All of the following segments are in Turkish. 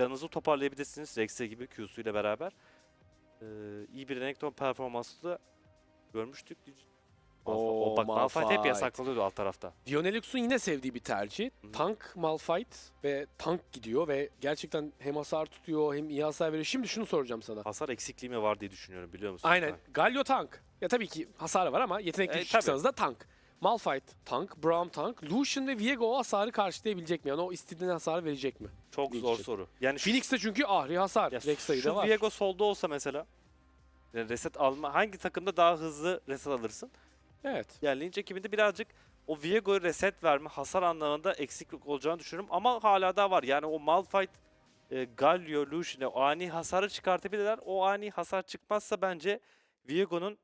canınızı toparlayabilirsiniz. Rex'e gibi Q'su ile beraber. Ee, iyi bir Renekton performansı da görmüştük. Oo, o bak Malphite hep yasaklanıyordu alt tarafta. Dionelux'un yine sevdiği bir tercih. Hı. Tank Malphite ve tank gidiyor ve gerçekten hem hasar tutuyor hem iyi hasar veriyor. Şimdi şunu soracağım sana. Hasar eksikliği mi var diye düşünüyorum biliyor musun? Aynen. Galio tank. Ya tabii ki hasarı var ama yetenekli E, çıksanız da tank. Malphite tank, Braum tank, Lucian ve Viego hasarı karşılayabilecek mi? Yani o istediğin hasarı verecek mi? Çok zor için. soru. Yani şu- Phoenix'te çünkü ahri hasar. ya Rek'Sai'de şu var. Viego solda olsa mesela yani reset alma hangi takımda daha hızlı reset alırsın? Evet. Yani Lynch ekibinde birazcık o Viego'ya reset verme hasar anlamında eksiklik olacağını düşünüyorum ama hala daha var. Yani o Malphite, e, Galio, Lucian'e o ani hasarı çıkartabilirler. O ani hasar çıkmazsa bence Viego'nun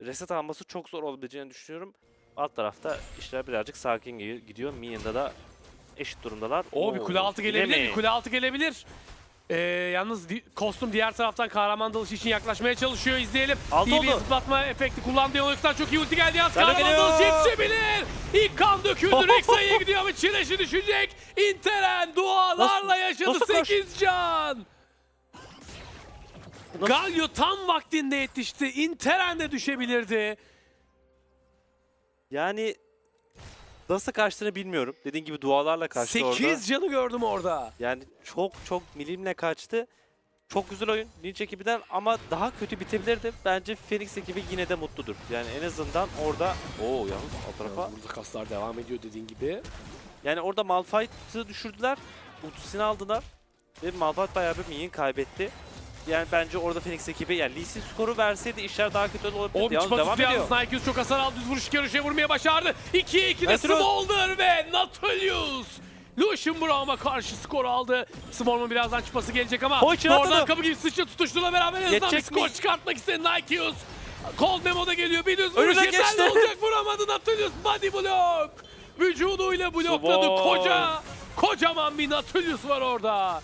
reset alması çok zor olabileceğini düşünüyorum. Alt tarafta işler birazcık sakin gi- gidiyor. Minyon'da da eşit durumdalar. O bir kule altı gelebilir, bir kule altı gelebilir. Ee, yalnız di- kostüm diğer taraftan kahraman dalışı için yaklaşmaya çalışıyor. İzleyelim. Altı iyi bir oldu. zıplatma efekti kullandı. Dionelux'tan çok iyi ulti geldi. Yalnız kahraman dalışı yetişebilir. İlk kan döküldü. Rek'Sai'ye gidiyor ama çileşi düşecek. Interen dualarla yaşadı nasıl koş- 8 can. Nasıl- Galio tam vaktinde yetişti. Interen de düşebilirdi. Yani nasıl kaçtığını bilmiyorum. Dediğin gibi dualarla kaçtı orada. 8 canı gördüm orada. Yani çok çok milimle kaçtı. Çok güzel oyun Lynch ekibinden ama daha kötü bitebilirdi. Bence Phoenix ekibi yine de mutludur. Yani en azından orada... Oo yalnız alt tarafa... Yalnız Burada kaslar devam ediyor dediğin gibi. Yani orada Malphite'ı düşürdüler. Ultisini aldılar. Ve Malphite bayağı bir minyon kaybetti. Yani bence orada Phoenix ekibi yani Lee Sin skoru verseydi işler daha kötü olabilirdi. O Yalnız devam ediyor. yalnız Nikeus çok hasar aldı. Düz vuruş yarışa vurmaya başardı. 2'ye 2'de Metro. Smolder ve Natalius. Lucian Brown'a karşı skor aldı. Swarm'un birazdan çıkması gelecek ama oradan kapı gibi sıçra tutuştuğuyla beraber en azından bir skor çıkartmak istedi Nikeus. Cold Memo'da geliyor. Bir düz vuruş yeterli olacak. Vuramadı Natalius. Body block. Vücuduyla blokladı. Sword. Koca, kocaman bir Natalius var orada.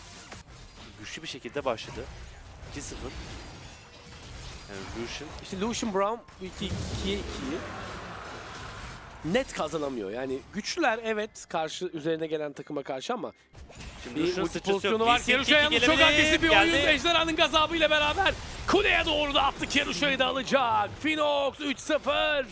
Güçlü bir şekilde başladı. 2-0. Yani Lucian İşte Lucian Brown bu 2 2'ye 2'yi net kazanamıyor. Yani güçlüler evet karşı üzerine gelen takıma karşı ama Şimdi bir pozisyonu var. Keruşa yalnız çok agresif bir oyun. Ejderhanın gazabıyla beraber kuleye doğru da attı. Keruşa'yı da alacak. Finox 3-0.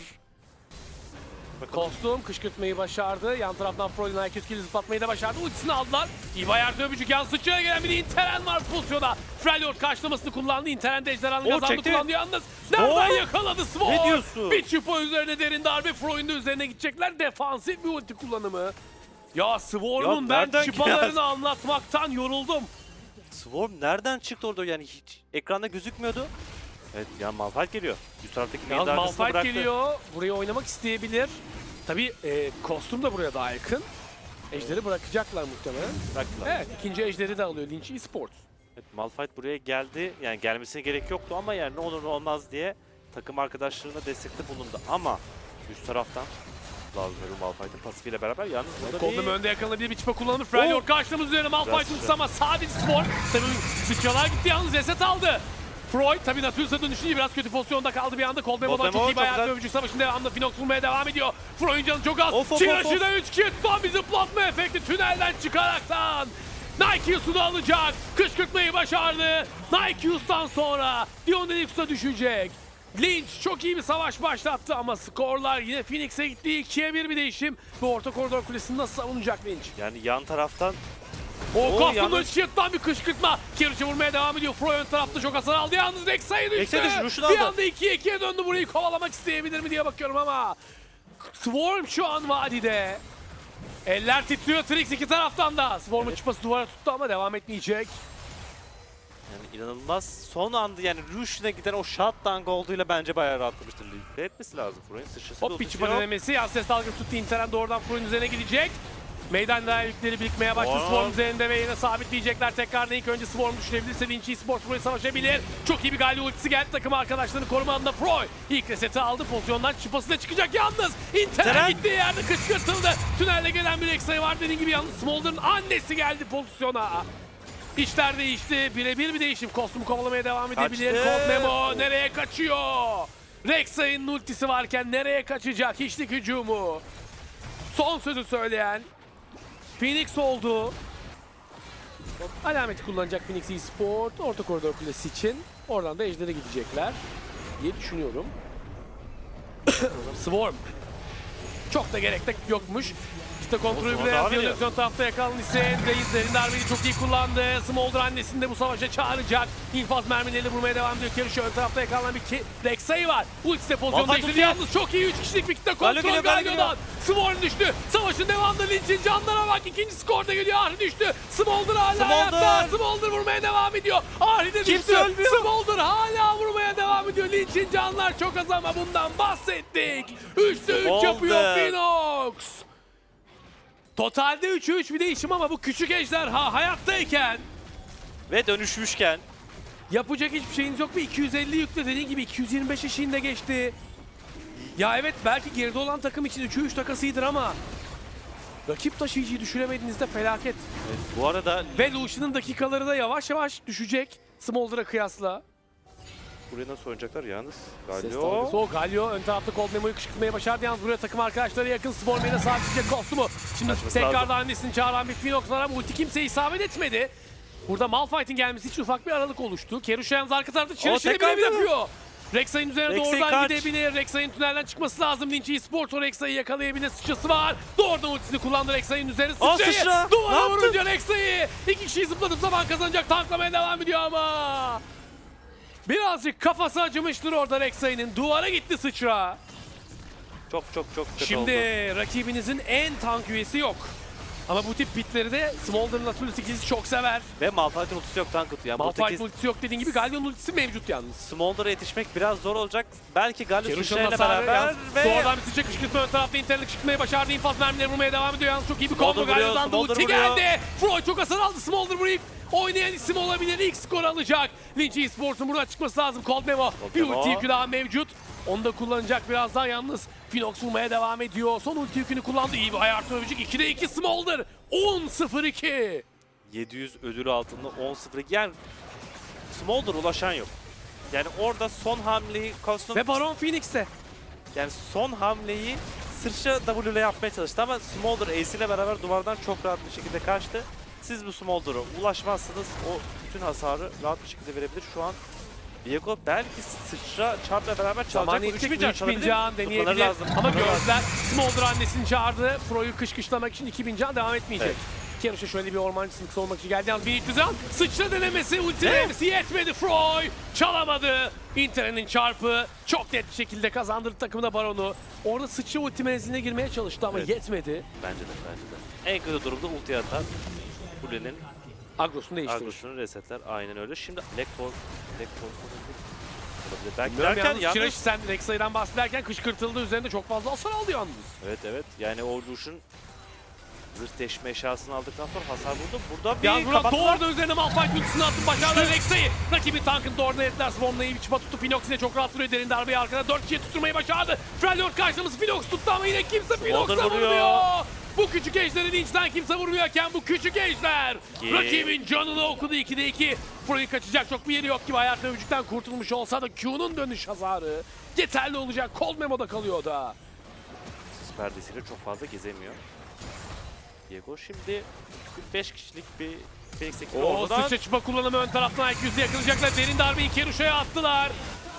Kostum kışkırtmayı başardı. Yan taraftan Freud'un IQ skill'i zıplatmayı da başardı. Ultisini aldılar. İyi ayakta öpücük yan sıçraya gelen bir Interen var pozisyona. Freljord karşılamasını kullandı. Interen de ejderhanın Oo, gazabını çekti. kullandı yalnız. Nereden Oo. yakaladı Sword? Ne diyorsun? Bir çupa üzerine derin darbe. Freud'un üzerine gidecekler. Defansif bir ulti kullanımı. Ya Swarm'un ben nereden çıpalarını anlatmaktan yoruldum. Swarm nereden çıktı orada yani hiç ekranda gözükmüyordu. Evet ya Malphite geliyor. Üst taraftaki Yalnız main arkasına Malphite bıraktı. geliyor. Buraya oynamak isteyebilir. Tabii e, kostüm de buraya daha yakın. Ejderi bırakacaklar muhtemelen. Bıraktılar. Evet, ikinci ejderi de alıyor Lynch Esports. Evet, Malphite buraya geldi. Yani gelmesine gerek yoktu ama yani ne olur ne olmaz diye takım arkadaşlarına destekte bulundu. Ama üst taraftan Lazmeru Malphite'ın pasifiyle beraber yalnız burada bir... önde yakalanabilir bir çıpa kullanır. Freljord karşılamız üzerine Malphite ultisi ama sadece Sport. Tabii sıçralar gitti yalnız reset aldı. Freud tabii Natürs'e dönüşünce biraz kötü pozisyonda kaldı bir anda. Cold Memo'dan Cold çok iyi güzel. dövücü savaşın devamında Finox vurmaya devam ediyor. Freud'un canı çok az. Çiraşı da 3 kit tam bir zıplatma efekti tünelden çıkaraktan. Nikeus'u da alacak. Kışkırtmayı başardı. Nikeus'tan sonra Dionelux'a düşecek. Lynch çok iyi bir savaş başlattı ama skorlar yine Phoenix'e gitti. 2'ye 1 bir değişim. Ve orta koridor kulesini nasıl savunacak Lynch? Yani yan taraftan O kafamda yalnız- shit'tan bir kışkırtma. Kiriş'e vurmaya devam ediyor. Fro ön tarafta çok hasar aldı. Yalnız Rek'Sai düştü. Rek'Sai düştü, Ruş'un Bir anda 2'ye 2'ye döndü. Burayı kovalamak isteyebilir mi diye bakıyorum ama. Swarm şu an vadide. Eller titriyor Trix iki taraftan da. Swarm'un Evet. çıpası duvara tuttu ama devam etmeyecek. yani inanılmaz son anda yani Lucian'a giden o shutdown olduğuyla bence bayağı rahatlamıştır. Lead etmesi lazım Furay'ın sıçrası Hop bir çıpa denemesi. Yan ses dalgası tuttu. Interen doğrudan Fro'nun üzerine gidecek. Meydan yükleri birikmeye başladı. Swarm üzerinde ve yine sabitleyecekler. Tekrardan ilk önce Swarm düşürebilirse Vinci Sports burayı savaşabilir. Çok iyi bir galio ultisi geldi. Takım arkadaşlarını korumanında Froy. İlk reseti aldı. Pozisyondan çıpası da çıkacak yalnız. Interen. gittiği yerde kışkırtıldı. Tünelde gelen bir eksayı var. Dediğim gibi yalnız Smolder'ın annesi geldi pozisyona. İşler değişti. Birebir bir değişim. Kostümü kovalamaya devam edebilir. Cold Memo nereye kaçıyor? Rek'Sai'nin ultisi varken nereye kaçacak? Hiçlik hücumu. Son sözü söyleyen Phoenix oldu. Alameti kullanacak Phoenix Esport orta koridor kulesi için. Oradan da Ejder'e gidecekler diye düşünüyorum. Swarm. Çok da gerek de yokmuş. İşte kontrolü bile yapıyor. Ön tarafta yakalan ise Reis derin darbeyi çok iyi kullandı. Smolder annesini de bu savaşa çağıracak. İnfaz mermileriyle vurmaya devam ediyor. Keruş'a ön tarafta yakalanan bir Rexa'yı var. Ultisi de pozisyon Malphite değiştirdi. tutuyor. Yalnız çok iyi 3 kişilik bir kitle kontrol Galio'dan. Swarm düştü. Savaşın devamında Lynch'in canlara bak. İkinci skorda geliyor. Ahri düştü. Smolder hala Smolder. hayatta. Smolder vurmaya devam ediyor. Ahri de Kimse düştü. ölmüyor. Smolder hala vurmaya devam ediyor. Lynch'in canlar çok az ama bundan bahsettik. 3'te 3 Smolder. yapıyor Phoenix. Totalde 3'e 3 bir değişim ama bu küçük ejderha hayattayken Ve dönüşmüşken yapacak hiçbir şeyiniz yok mu? 250 yükle dediğin gibi 225 eşiğinde geçti. Ya evet belki geride olan takım için 3'e 3 takasıdır ama rakip taşıyıcıyı düşüremediğinizde felaket. bu arada Ve Lucian'ın dakikaları da yavaş yavaş düşecek Smolder'a kıyasla. Buraya nasıl oynayacaklar yalnız? Ses Galio. o. Galio ön tarafta Cold Memo'yu kışkırtmayı başardı. Yalnız buraya takım arkadaşları yakın. Spormay'da sadece kostümü. Şimdi Kaçması tekrardan lazım. annesini çağıran bir Phoenix var ama ulti kimseye isabet etmedi. Burada Malphite'in gelmesi için ufak bir aralık oluştu. Keruşa yalnız arka tarafta tekrar bile mı? yapıyor. Rek'Sai'nin üzerine Rek'Sai doğrudan kaç. gidebilir. Rek'Sai'nin tünelden çıkması lazım. Lynch Esports o Rek'Sai'yi yakalayabilir. Sıçrası var. Doğrudan ultisini kullandı Rek'Sai'nin üzerine. Sıçrayı sıçra! Duvara vurunca Rek'Sai. İki kişiyi zıplatıp zaman kazanacak. Tanklamaya devam ediyor ama. Birazcık kafası acımıştır orada Rek'Sai'nin. Duvara gitti sıçra. Çok çok çok kötü Şimdi oldu. rakibinizin en tank üyesi yok. Ama bu tip pitleri de Smolder'ın Atulus ikilisi çok sever. Ve Malphite'in ultisi yok Tankut. Yani Malphite buradaki ultisi yok dediğin gibi Galion'un ultisi mevcut yalnız. Smolder'a yetişmek biraz zor olacak. Belki Galio hasarı beraber ve doğrudan bir sıçra kışkırtma ön tarafta internet kışkırtmayı başardı. İnfaz mermileri vurmaya devam ediyor yalnız çok iyi bir combo vuruyor, Galion'dan da ulti geldi. Freud çok hasar aldı Smolder vurayım. Oynayan isim olabilir. İlk skor alacak. Lynch Esports'un buradan çıkması lazım. Cold Memo. Bir ulti yükü daha mevcut. Onu da kullanacak birazdan yalnız. Finox vurmaya devam ediyor. Son ulti yükünü kullandı. İyi bir hayat övecek. 2'de 2 Smolder. 10-0-2. 700 ödülü altında 10-0. Yani Smolder ulaşan yok. Yani orada son hamleyi kostüm Ve Baron Phoenix'te. yani son hamleyi sırça W ile yapmaya çalıştı ama Smolder Ace ile beraber duvardan çok rahat bir şekilde kaçtı. Siz bu Smolder'a ulaşmazsınız o bütün hasarı rahat bir şekilde verebilir. Şu an Diego belki sıçra çarpla beraber çalacak. Zaman Bu üç yetecek bin can 3000 çalabilir. can deneyebilir. lazım, Ama gözler Smolder annesini çağırdı. Pro'yu kışkışlamak için 2000 can devam etmeyecek. Evet. Keruş'a şöyle bir ormancı sınıfı olmak için geldi. Yalnız 1300 can. Sıçra denemesi, ulti denemesi yetmedi. Froy çalamadı. Inter'in çarpı çok net bir şekilde kazandırdı takımına Baron'u. Orada sıçra ulti menziline girmeye çalıştı ama Evet. yetmedi. Bence de bence de. En kötü durumda ulti atar. Kulenin Agros'unu değiştirir. Agrosunu resetler. Aynen öyle. Şimdi Black Force Black Force olabilir. Belki Bilmiyorum derken yalnız yalnız... Kiraş sen Rek'Sai'den bahsederken kışkırtıldı. Üzerinde çok fazla hasar aldı yalnız. Evet evet. Yani o Lush'un zırh deşme eşyasını aldıktan sonra hasar vurdu. Burada bir Yalnız buradan kapattılar. doğrudan üzerine Malphite ultisini attı. Başarılı Rexa'yı. Rakibin tankını doğrudan ettiler. Swarm'la iyi bir çıpa tuttu. Phoenix yine çok rahat duruyor. Derin darbeyi arkada 4 kişiye tutturmayı başardı. Freljord karşımız Phoenix tuttu ama yine kimse Phoenix'e vuruyor. vurmuyor. Bu küçük ejderi Lynch'ten kimse vurmuyorken bu küçük ejder Ki- rakibin canını okudu 2'de 2. Pro'yu kaçacak çok bir yeri yok gibi hayat dövücükten kurtulmuş olsa da Q'nun dönüş hasarı yeterli olacak. Cold Memo'da kalıyor da. Sis perdesiyle çok fazla gezemiyor. Diego şimdi 5 kişilik bir Phoenix ekibi O oradan. çıpa kullanımı ön taraftan IQ'su yakalayacaklar. Derin darbeyi Keruşa'ya attılar.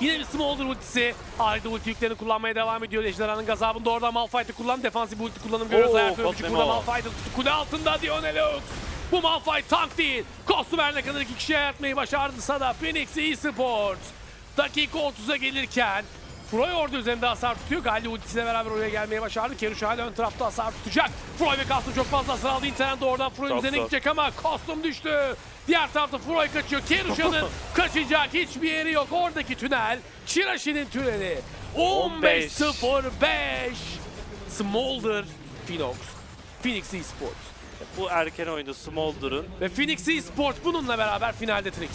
Yine bir Smolder ultisi. Arda ulti yüklerini kullanmaya devam ediyor. Ejderhanın gazabında orada Malphite'i kullan. Defansif ulti kullanım görüyoruz. Ayak Memo. burada Malphite'ın tuttu. Kule altında Dionelux. Bu Malphite tank değil. Kostüm her ne kadar iki kişiye ayartmayı başardıysa da Phoenix eSports. Dakika 30'a gelirken Froy orada üzerinde hasar tutuyor. Galli ultisiyle beraber oraya gelmeye başardı. Keruş hala ön tarafta hasar tutacak. Froy ve Custom çok fazla hasar aldı. İnternet oradan Froy'un üzerine zor. gidecek ama Custom düştü. Diğer tarafta Froy kaçıyor. Keruşa'nın kaçacak hiçbir yeri yok. Oradaki tünel Chirashi'nin tüneli. 15-0-5 Smolder Phoenix. Phoenix Esports. Bu erken oyunda Smolder'ın Ve Phoenix Esports bununla beraber finalde Trix.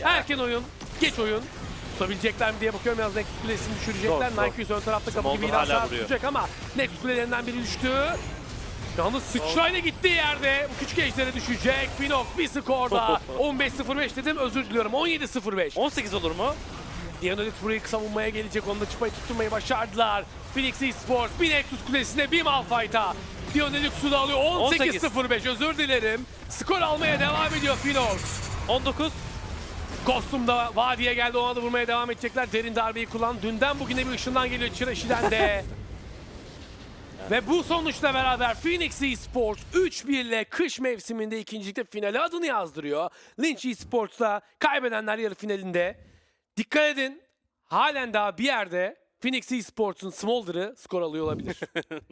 ya. Erken oyun, geç oyun. Tutabilecekler mi diye bakıyorum yalnız Nexus Kulesi'ni düşürecekler. Zor, zor. Nike ön tarafta kapı gibi vuruyor. tutacak ama Nexus Kulelerinden biri düştü. Yalnız sıçrayla gittiği yerde bu küçük ejdere düşecek. Phoenix bir skorda. 15-0-5 dedim özür diliyorum. 17-0-5. 18 olur mu? Dianolit burayı savunmaya gelecek. Onu da çıpayı tutturmayı başardılar. Phoenix Esports bir Nexus Kulesi'ne bir Malphite'a. Dionelik Suda alıyor. 18. 18-05 özür dilerim. Skor almaya devam ediyor Pinox. 19. Kostum'da vadiye geldi. Ona da vurmaya devam edecekler. Derin darbeyi kullan. Dünden bugüne bir ışından geliyor Çiraşi'den de. Ve bu sonuçla beraber Phoenix Esports 3-1 ile kış mevsiminde ikincilikte finale adını yazdırıyor. Lynch Esports da kaybedenler yarı finalinde. Dikkat edin halen daha bir yerde Phoenix Esports'un Smolder'ı skor alıyor olabilir.